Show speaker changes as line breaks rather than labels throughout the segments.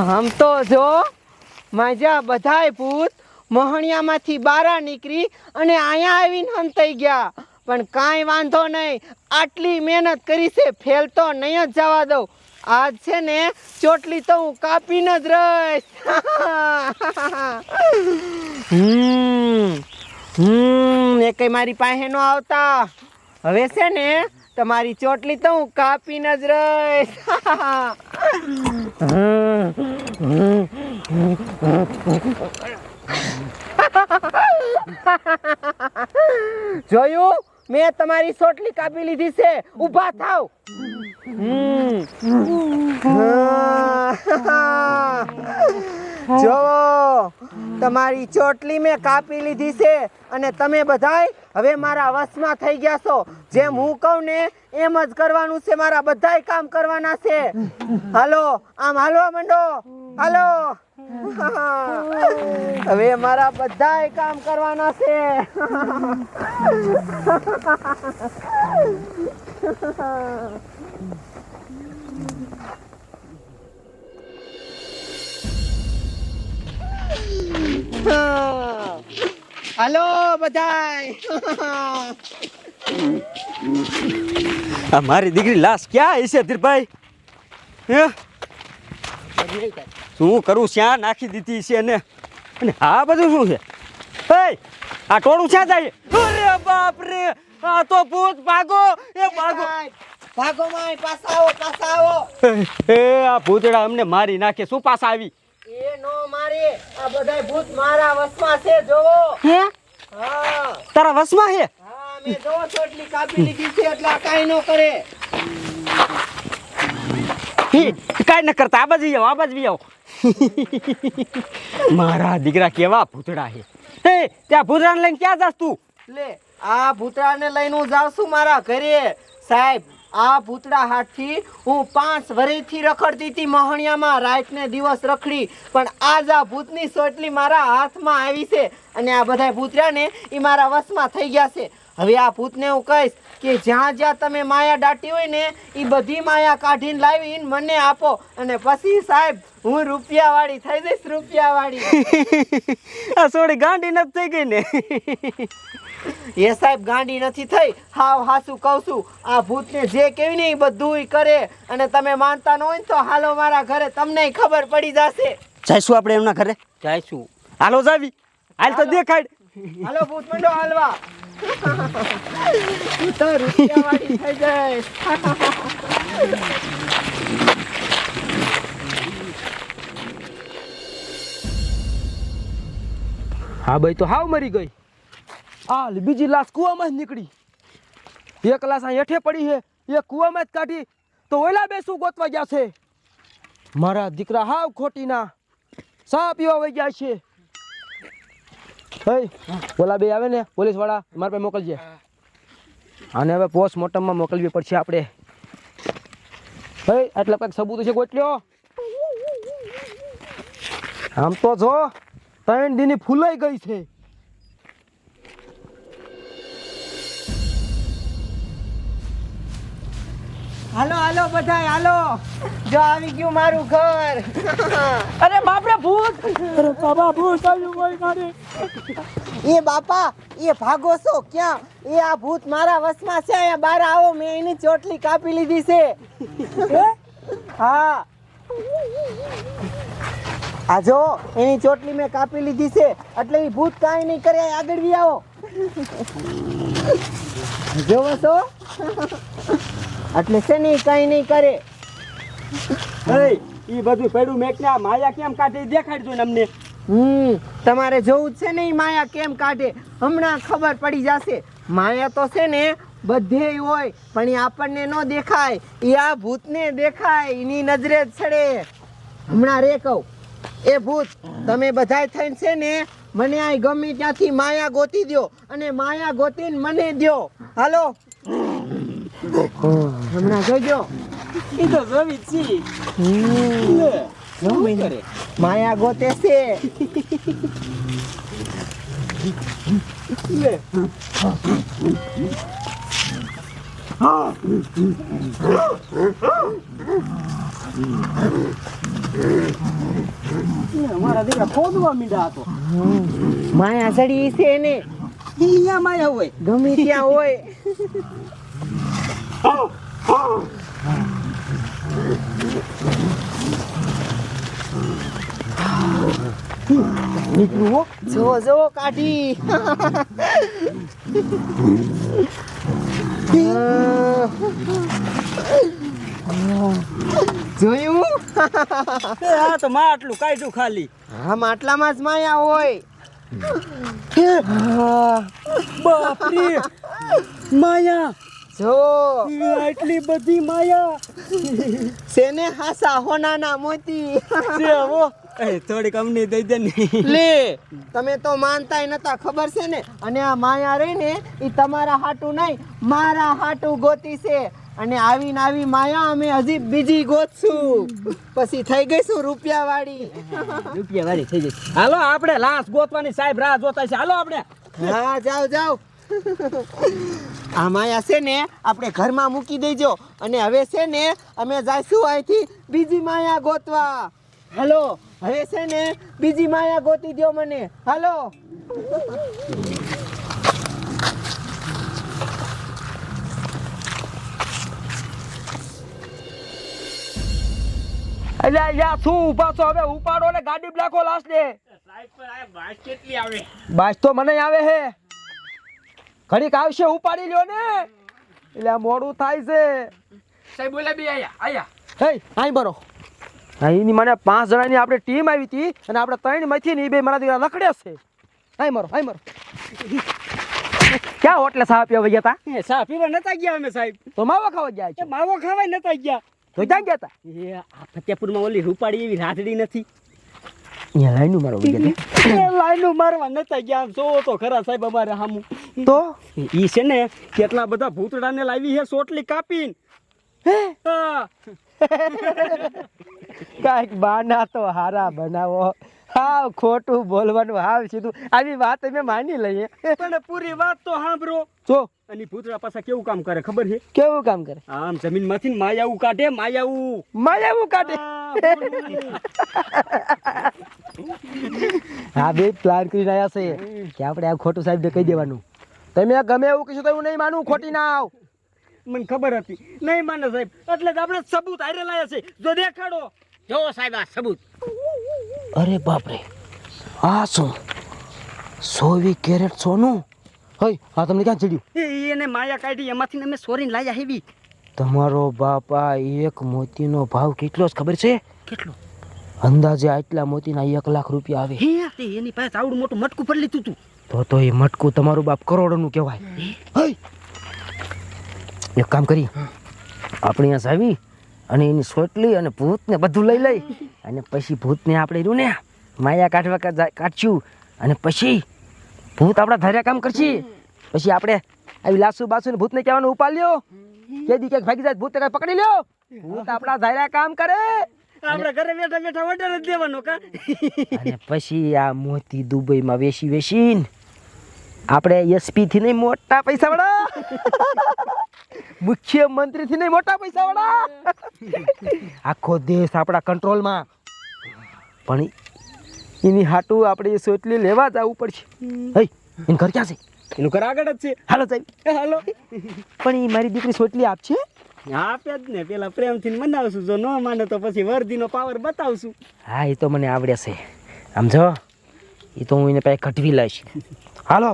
આમ તો જો, માજા બધાય ભૂત મોહણિયામાંથી બારા નીકળી અને અહીંયા આવીને હંતાઈ ગયા. પણ કાંઈ વાંધો નહીં, આટલી મહેનત કરી છે, ફેલ તો નહીં જ જવા દઉં. આજ છે ને, ચોટલી તો હું કાપીને જ રહીશ. હમ એ કઈ મારી પાસે નો આવતા. હવે છે ને તમારી ચોટલી તો હું કાપીને જ રહીશ. જોયું? મેં તમારી ચોટલી કાપી લીધી છે. ઊભા થાવ. જો તમારી ચોટલી મેં કાપી લીધી છે અને તમે બધાય હવે મારા વશમાં થઈ ગયા છો. જેમ હું કહું ને એમ જ કરવાનું છે. મારા બધાય કામ કરવાના છે. હાલો આમ હાલવા માંડો. હાલો. હવે મારા બધા કામ કરવાના છે. હાલો
બધા મારી દીકરી લાશ ક્યાં છે ધીરભાઈ? હે? શું કરું? શ્યાં નાખી દીધી છે ને? અને આ બધું શું છે? હે આ ટોળું ક્યાં જાય? અરે બાપ રે આ તો ભૂત ભાગો. એ ભાગો.
ભાગો માય પાછા આવો પાછા આવો.
એ આ ભૂતડા અમને મારી નાખે. શું પાછા આવી?
એ નો મારે આ બધાય ભૂત મારા વસમાં છે જોવો.
હે?
હા.
તારા વસમાં હે
હા મેં જોવો ચોટલી કાપી લીધી છે એટલે આ કાંઈ ન કરે.
કાંઈ ન કરતા, આ બાજુ આવો, આ બાજુ આવો. મારા દીકરા કેવા ભૂતડા છે. હે, ત્યાં ભૂતડાને લઈને ક્યાં જાસ તું?
લે, આ ભૂતડાને લઈને હું જાઉં છું મારા ઘરે. સાહેબ, આ ભૂતડા હાથથી હું પાંચ વરેથી રખડતી હતી, મહણિયામાં રાત ને દિવસ રખડી. પણ આજ આ ભૂતની સોટલી મારા હાથમાં આવી છે. અને આ બધા ભૂતડાને એ મારા વશમાં થઈ ગયા છે. હવે આ ભૂતને હું કહીશ કે જ્યાં જ્યાં તમે માયા દાટી હોય ને એ બધી માયા કાઢીને લાવીને મને આપો. અને પછી સાહેબ હું રૂપિયાવાળી થઈ જઈશ રૂપિયાવાળી.
આ સોડી ગાંડી નથી થઈ ગઈ ને?
એ સાહેબ ગાંડી નથી થઈ. હાવ હાસુ કહું છું. આ ભૂતને જે કેવી ને એ બધું કરે. અને તમે માનતા ન હોય ને તો હાલો મારા ઘરે તમને ખબર પડી જશે.
જઈશું આપણે એમના ઘરે?
જઈશું.
હાલો જાવી. હાલ તો દેખાડ.
હાલો, ભૂત મંડો, હાલવા.
હા ભાઈ, તો હાવ મરી ગઈ. હાલ, બીજી લાશ કૂવામાં જ નીકળી. એક લાશ આ હેઠે પડી છે એ કૂવામાં જ કાઢી. તો ઓલા બે શું ગોતવા ગયા છે? મારા દીકરા હાવ ખોટીના. સા પીવા વહી ગયા છે? ઓલા બે આવે ને પોલીસવાળા મારા પાસે મોકલજે. અને હવે પોસ્ટમોર્ટમમાં મોકલવી પડશે આપણે. હઈ આટલા કંઈક સબૂત છે ગોટલ્યો આમ તો જો, ત્રણ દીની ફૂલાઈ ગઈ છે.
હાલો હાલો બધા હાલો. જો આવી ગયું મારું ઘર.
અરે બાપરે ભૂત. અરે બાબા ભૂત આવ્યું કોઈ મારે.
એ બાપા, એ ભાગો છો ક્યાં? એ આ ભૂત મારા વશમાં છે, અહીંયા બહાર આવો, મેં એની ચોટલી કાપી લીધી છે. હા? આ જો, એની ચોટલી મેં કાપી લીધી છે, એટલે એ ભૂત કાંઈ નહીં કરે આગળ વી આવો. જોવો છો? એટલે છે ને કઈ નહીં કરે.
એ બધું પડ્યું મેં આ માયા કેમ કાઢે દેખાડજો ને અમને.
હમ તમારે જોવું જ છે ને માયા કેમ કાઢે? હમણાં ખબર પડી જશે. માયા તો છે ને બધે હોય પણ એ આપણને ન દેખાય. એ આ ભૂતને દેખાય એની નજરે જ છડે. હમણાં રે કહું. એ ભૂત તમે બધાય થઈને છે ને મને આ ગમે ત્યાંથી માયા ગોતી દ્યો અને માયા ગોતીને મને દ્યો. હાલો? હમણાં જોજો
ઈ તો જોવી જ છી
હમ. માયા ગોતે છે
અમારા દીકરા ખોદવા મીંડા હતો
માયા સડી છે ને
અહીંયા માયા હોય
ગમે ત્યાં હોય
નીકળું
જો જો કાઢી. જોયું?
હા તો માં આટલું કાઢ્યું ખાલી.
હા માટલામાં જ માયા હોય.
બાપરે માયા.
જો.
આટલી બધી માયા.
સેને હાસા હોનાના મોતી?
છે હો એ થોડીક અમને દઈ દે ને.
લે તમે તો માનતા નતા ખબર છે ને? અને આ માયા રહી ને એ તમારા હાટું નહીં મારા હાટું ગોતી છે. અને આવી ને આવી માયા અમે હજી બીજી ગોતશું. પછી થઈ ગઈશું રૂપિયા વાળી
રૂપિયા વાળી થઈ જશે હાલો આપણે લાશ ગોતવાની સાહેબ રાહ જોતા છે. હાલો આપણે.
હા જાઓ જાઓ. આ માયા છે ને આપણે ઘરમાં મૂકી દેજો. અને હવે છે ને અમે જઈશું અહીંથી બીજી માયા ગોતવા. હાલો હવે છે ને બીજી માયા ગોતી દો મને. હાલો.
અલ્યા યા શું ઊભા છો? હવે ઉપાડો ને ગાડી બ્લાકો લાસ્ટ દે બાસ તો મને આવે હે. ઘડીક આવશે ઉપાડી લ્યો ને. એટલે મોડું થાય છે.
સાહેબ બોલે બી આયા આયા.
હે આઈ બરો અહીંની મને પાંચ જણાની આપણે ટીમ આવી હતી અને આપણે ત્રણમાંથી ને એ બે મારા દીકરા લખડ્યા છે. આઈ મરો આઈ મરો. ક્યાં હોટલે સાહેબ પીવા ગયા હતા
એ સા પીવા નતા ગયા અમે સાહેબ.
તો માવો ખાવા ગયા છે?
માવો ખાવાય નતા ગયા.
તો ક્યાં ગયા હતા
એ આ ફતેપુરમાં ઓલી રૂપાડી એવી રાતડી નથી.
અહીંયા લાઈનું મારો
એ લાઈનો મારવા નતા ગયા જોવો તો ખરા સાહેબ અમારે હામું.
તો?
ઈ છે ને કેટલા બધા ભૂતડાને લાવી છે સોટલી કાપીને. હા?
કાંઈક બાના તો હારા બનાવો. હાવ ખોટું બોલવાનું હાવ સીધું. આવી વાત અમે માની લઈએ.
પણ પૂરી વાત તો સાંભળો.
જો.
અને ભૂતડા પાછા કેવું કામ કરે ખબર છે?
કેવું કામ કરે?
આમ જમીનમાંથી માયાવું કાઢે માયાવું.
માયાવું કાઢે. હા બે પ્લાન કરીને આવ્યા છે કે આપણે આ ખોટું સાહેબને કહી દેવાનું. તમે ગમે એવું કહીશું તો એવું નહીં માનું ખોટી ના આવ.
મને ખબર હતી. નહીં માને સાહેબ. એટલે જ આપણે સબૂત હારે લાયા છે. જો દેખાડો. જો સાહેબ આ સબૂત.
અરે બાપરે આ શું? સોવી કેરેટ સોનું? હઈ આ તમને ક્યાં ચડ્યું?
એને માયા કાઢી એમાંથી અમે સોરીને લાયા હેવી.
તમારો બાપા એક મોતીનો ભાવ કેટલો જ ખબર છે?
કેટલો?
અંદાજે આટલા મોતીના એક લાખ રૂપિયા આવે.
હે એની પાસે આવડું મોટું મટકું પડી લીધું તું.
તો તો એ મટકું તમારું બાપ કરોડોનું કહેવાય. એક કામ કરી આપણે અહીંયા આવી અને એની સોટલી અને ભૂતને બધું લઈ લઈ અને પછી ભૂતને આપણે રહ્યું ને માયા કાઢવા કાઢશું અને પછી ભૂત આપણા ધાર્યા કામ કરશે. પછી આપણે આવી લાસુ બાસુ ને ભૂતને કહેવાનું ઉપાડ લ્યો. કે દી ક્યાંક ભાગી જાય ભૂત પકડી લ્યો. ભૂત આપણા ધાર્યા કામ કરે.
આપણે ઘરે બેઠા બેઠા ઓર્ડર જ દેવાનો કા?
અને પછી આ મોતી દુબઈમાં વેસી વેચીને આપણે એસપી થી નહીં મોટા પૈસા વાળા. મુખ્યમંત્રી થી નહીં મોટા પૈસા વાળા. આખો દેશ આપણા કંટ્રોલમાં પણ એની હાટું આપણે સોટલી લેવા જવું પડશે. હઈ એનું ઘર ક્યાં છે?
એનું ઘર આગળ જ છે.
હાલો સાહેબ.
હાલો.
પણ એ મારી દીકરી સોટલી આપશે?
આપે જ ને પેલા પ્રેમથી મનાવશું. જો ન માને તો પછી વર્દીનો પાવર બતાવશું.
હા એ તો મને આવડે છે. આમ જો એ તો હું એને પાસે કઢવી લઈશ. હાલો.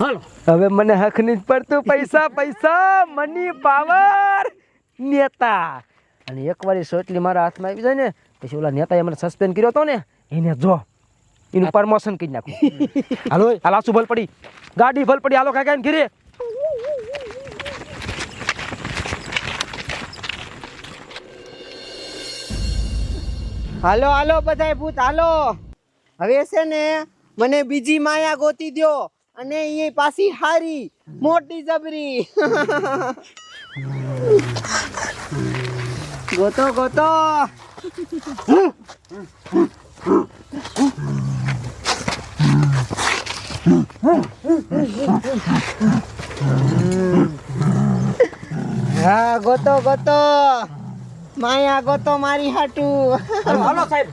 હાલો.
હવે મને હક નહીં પડતું. પૈસા પૈસા મની પાવર નેતા. અને એકવાર એ સોટલી મારા હાથમાં આવી જાય ને પછી ઓલા નેતાએ મને સસ્પેન્ડ કર્યો હતો ને એને જો એનું પ્રમોશન કરી નાખું. હાલો હાલ આસુ ભલ પડી. ગાડી ભલ પડી. હાલો કાકા ઘીરે.
હાલો હાલો બધાય ભૂત, હાલો. હવે છે ને, મને બીજી માયા ગોતી દ્યો. અને એ પાછી હારી, મોટી જબરી. ગોતો ગોતો ગોતો. માયા ગોતો મારી હાટું.
હાલો સાહેબ.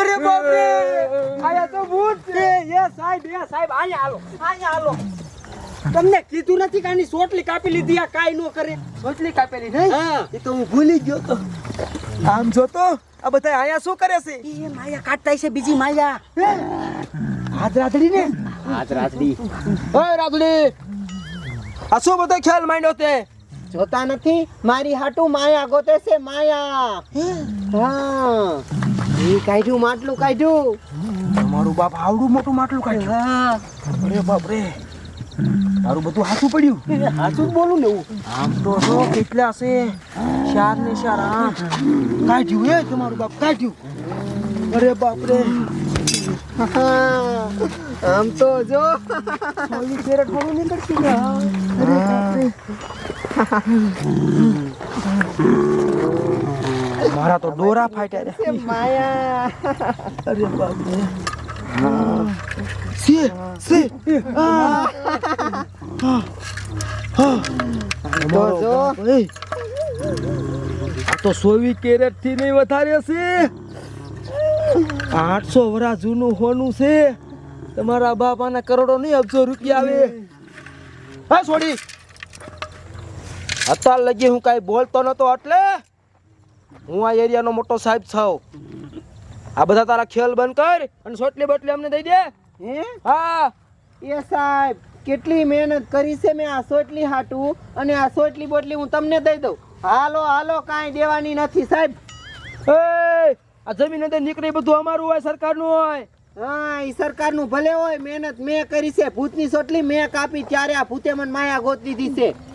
અરે બાપ રે આયા તો ભૂત છે. એ સાહેબ એ સાહેબ આયા હાલો. આયા હાલો. તમને કીધું નથી કે આની સોટલી કાપી લીધી આ કાઈ નો કરે.
સોટલી કાપેલી નહીં
હા?
એ તો હું ભૂલી ગયો તો. આમ જો તો આ બધા આયા શું કરે છે?
એ માયા કાટતા છે બીજી માયા.
હાથ રાધડી ને?
હાથ રાતડી
ઓય રાધડી. આ શું બધો ખ્યાલ માંડ્યો તે?
જોતા નથી? મારી હાટુ માયા ગોતે છે માયા. હા. એ કાઢ્યું માટલું કાઢ્યું.
તમારું બાપ આવડું મોટું માટલું કાઢ્યું. અરે બાપ રે. તારું બધું હાથું પડ્યું.
હાચું બોલું ને હું.
આમ તો જો કેટલા છે. ચાર ને ચાર આઠ. કાઢ્યું એ તમારું બાપ કાઢ્યું. અરે બાપ રે.
હા, આમ તો જો.
વાળું નીકળતી ગયા અરે મારા તો ડોરા ફાટ્યા
છે. માયા.
અરે બાપ સી સે આ.
તો
તો સોવી કેરેટથી નહીં વધારે છે. આઠસો વરા જૂનું હોનું છે. તમારા બાપાના કરોડો નહીં અબજો રૂપિયા આવે. હા છોડી. અત્યાર લગી હું કાંઈ બોલતો નતો એટલે હું આ એરિયાનો મોટો સાહેબ છું આ બધા તારા ખેલ બંધ કર અને સોટલી બટલી અમને દઈ દે.
હે?
હા.
એ સાહેબ કેટલી મહેનત કરી છે મેં આ સોટલી હાટું અને આ સોટલી બોટલી હું તમને દઈ દઉં. હાલો હાલો કાંઈ દેવાની નથી સાહેબ.
એ આ જમીન અંદર નીકળી બધું અમારું હોય સરકારનું હોય.
હા એ સરકારનું ભલે હોય મહેનત મેં કરી છે. ભૂતની સોટલી મેં કાપી ત્યારે આ ભૂતે મને માયા ગોતી દીધી છે.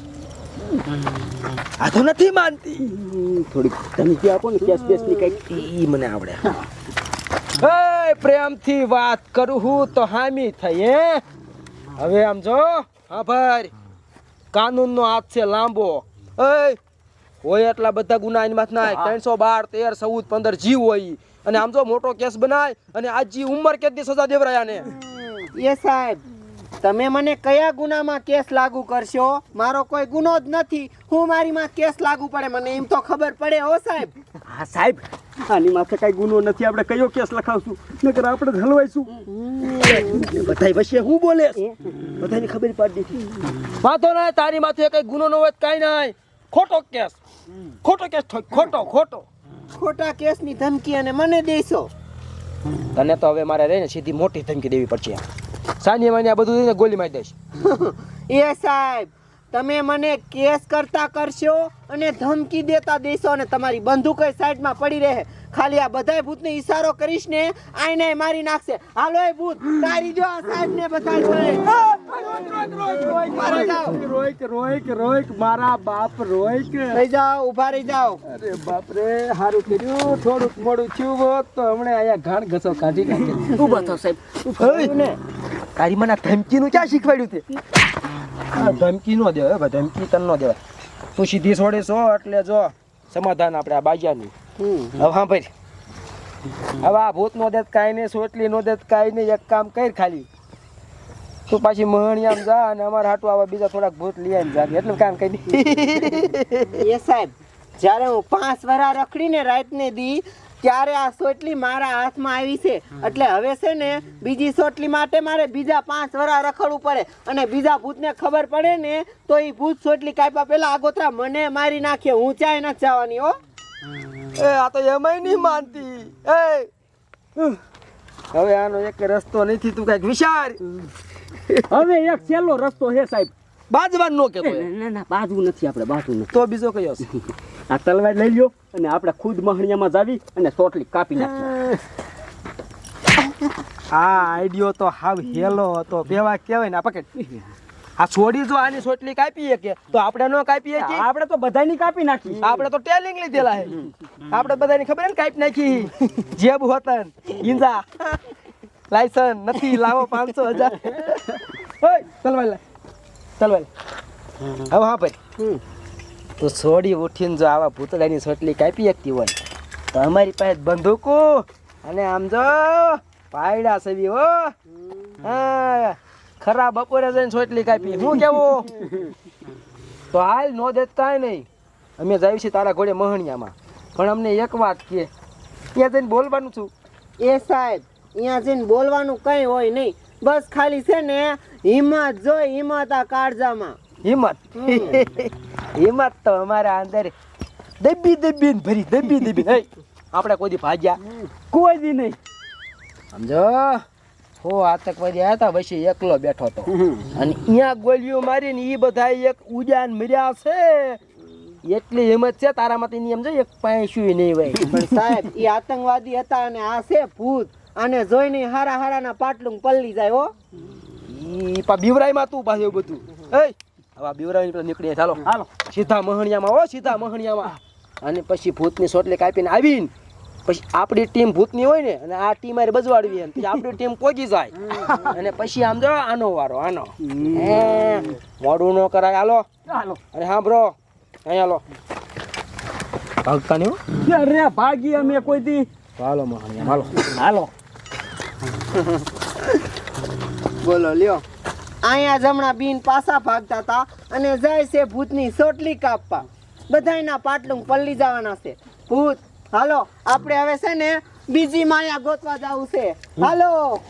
આ તો નથી માનતી.
થોડીક ધમકી આપો ને કેસ બેસની કંઈક ઈ મને આવડે.
એ પ્રેમથી વાત કરું હું તો હામી થઈ હે? હવે આમ જો હા ભાઈ કાનૂનનો હાથ છે લાંબો. એ હોય એટલા બધા ગુના એની માથ નાય. ત્રણસો બાર તેર ચૌદ પંદર જીવ હોય અને આમ જો મોટો કેસ બનાય અને આજી ઉંમર કેટલી સજા દેવરાયા ને
એ સાહેબ તમે મને કયા ગુનામાં કેસ લાગુ કરશો? મારો કોઈ ગુનો જ નથી. હું મારી માં કેસ લાગુ પડે. મને એમ તો ખબર પડે હો સાહેબ.
હા સાહેબ. આની માથે કઈ ગુનો નથી. આપણે કયો કેસ લખાવશું? નકર આપણે જ હલવાઈશું. બધાય વચ્ચે હું બોલે બધાને ખબર પાડી દીધી.
વાંધો નહીં તારી માથે કઈ ગુનો ન હોય તો નહીં ખોટો કેસ. ખોટો કેસ ખોટો ખોટો.
ખોટા કેસની ધમકી અને મને દેશો.
તને તો હવે મારે રહીને સીધી મોટી ધમકી દેવી પડશે. સાંજે મને આ બધું દઈને ગોલી મારી દઈશ
એ સાહેબ, તમે મને કેસ કરતા કરશો અને ધમકી દેતા દેશો અને તમારી બંદૂક સાઈડમાં પડી રહે. ખાલી આ બધાય ભૂતને ઈશારો કરીશ ને આઈને મારી નાખશે. હાલો એ ભૂત તારી જો આ સાહેબ ને બધા
રોઈક રોઈક રોઈક મારા બાપ. રોઈક
રહી જાઓ ઊભા રહી જાઓ.
અરે બાપ રે સારું કર્યું. થોડુંક મોડું થયું હોત તો હમણે અહીંયા ઘાણ ઘસો કાઢી નાખે.
ઊભા થાવ સાહેબ. ને તારી મને ધમકી ધમકીનું ક્યાં શીખવાડ્યું તે? ધમકી નો દેવાય ધમકી તન નો દેવાય. તું સીધી છોડે છો એટલે જો સમાધાન આપણે આ બાજાનું હવે હા ભાઈ હવે આ ભૂત નો દેત કાંઈ નહીં સોટલી નો દેત કાંઈ નહીં એક કામ કર ખાલી. તું પાછી આમ જા અને અમારે હાટું આવા બીજા થોડાક ભૂત લઈ આવીને જા એટલું કામ કઈ દે
એ સાહેબ જ્યારે હું પાંચ વરા રખડીને રાતને દી ત્યારે આ સોટલી મારા હાથમાં આવી છે. એટલે હવે છે ને બીજી સોટલી માટે મારે બીજા પાંચ વરા રખડવું પડે. અને બીજા ભૂતને ખબર પડે ને તો એ ભૂત સોટલી કાપ્યા પેલા આગોતરા મને મારી નાખે હું ચાય નથી જવાની હો.
એ આ તો એમાંય નહીં માનતી. એ. હવે આનો એક રસ્તો નથી તું કંઈક વિચાર.
હવે એક છેલ્લો રસ્તો છે સાહેબ.
બાજવાન નો કેતો
ના ના બાજુ નથી આપણે બાજુ નથી.
તો બીજો કયો છે?
આ તલવાર લઈ લ્યો અને આપણે ખુદ મહણિયામાં જાવી અને ચોટલી કાપી નાખી.
આ આઈડિયો તો હાવ હેલો હતો. પેવા કહેવાય ને આ પકડ. આ છોડી જો આની સોટલી કાપીએ કે. તો આપણે નો કાપીએ કે?
આપણે તો બધાની કાપી નાખી.
આપણે તો ટેલિંગ લીધેલા હે. આપણે બધાની ખબર ને કાપી નાખી? જેબ હોતન ઈંજા લાયસન નથી લાવો પાંચસો હજાર. ઓય તલવાર લે. તલવાર લે. હવે હા ભાઈ. તો છોડી ઉઠીને જો આવા ભૂતડાની સોટલી કાપી શકતી હોય તો અમારી પાસે બંદૂકો અને આમ જો પાયડા સવી હો. હા. ખરા બપોરે જઈને છોટલી કાપી. હું કેવું? તો હાલ નો દેત કાંઈ નહીં. અમે જાય છે તારા ઘોડે મહણિયામાં. પણ અમને એક વાત કે ત્યાં જઈને બોલવાનું છું.
એ સાહેબ અહીંયા જઈને બોલવાનું કંઈ હોય નહીં. બસ ખાલી છે ને હિંમત જોઈ હિંમત આ કાળજામાં.
હિંમત. હિંમત તો અમારા અંદર દબી દબી ભરી દબી દબી. આપણે કોઈ દી ભાગ્યા?
કોઈ દી નહીં.
સમજો? હો આતંકવાદી આવ્યા હતા પછી એકલો બેઠો હતો. અને અહીંયા ગોળીઓ મારીને એ બધા એક ઉજાન મર્યા છે. એટલી હિંમત છે તારામાં તેની એમ જો એક પાંચું નહીં ભાઈ
પણ સાહેબ એ આતંકવાદી હતા અને આ છે ભૂત. અને જોઈને હારા હારાના પાટલું પલ્લી જાય હો.
ઈ પા બીવરાઈમાં તું પાછું બધું. એય હવે બીવરાઈ પર નીકળીએ ચાલો. હાલો. સીધા મહણિયામાં હો સીધા મહણિયામાં. અને પછી ભૂતની સોટલી કાપીને આવીને પછી આપણી ટીમ ભૂતની હોય ને અને આ ટીમ મારે બજવાડવી એમ પછી આપણી ટીમ પોગી જાય. અને પછી આમ જો આનો વારો આનો. હે, મોડું ન કરાય. હાલો. અરે હા બ્રો અહીં હાલો. ભાગતા નહીં હો.
અરે ભાગી અમે કોઈ દી.
હાલો હાલો.
હાલો.
બોલો લ્યો. અહીંયા જમણા બીન પાછા ભાગતા હતા અને જાય છે ભૂતની સોટલી કાપવા. બધાયના પાટલું પલ્લી જવાના છે. ભૂત હાલો આપણે હવે છે ને બીજી માયા ગોતવા જવું છે. હાલો.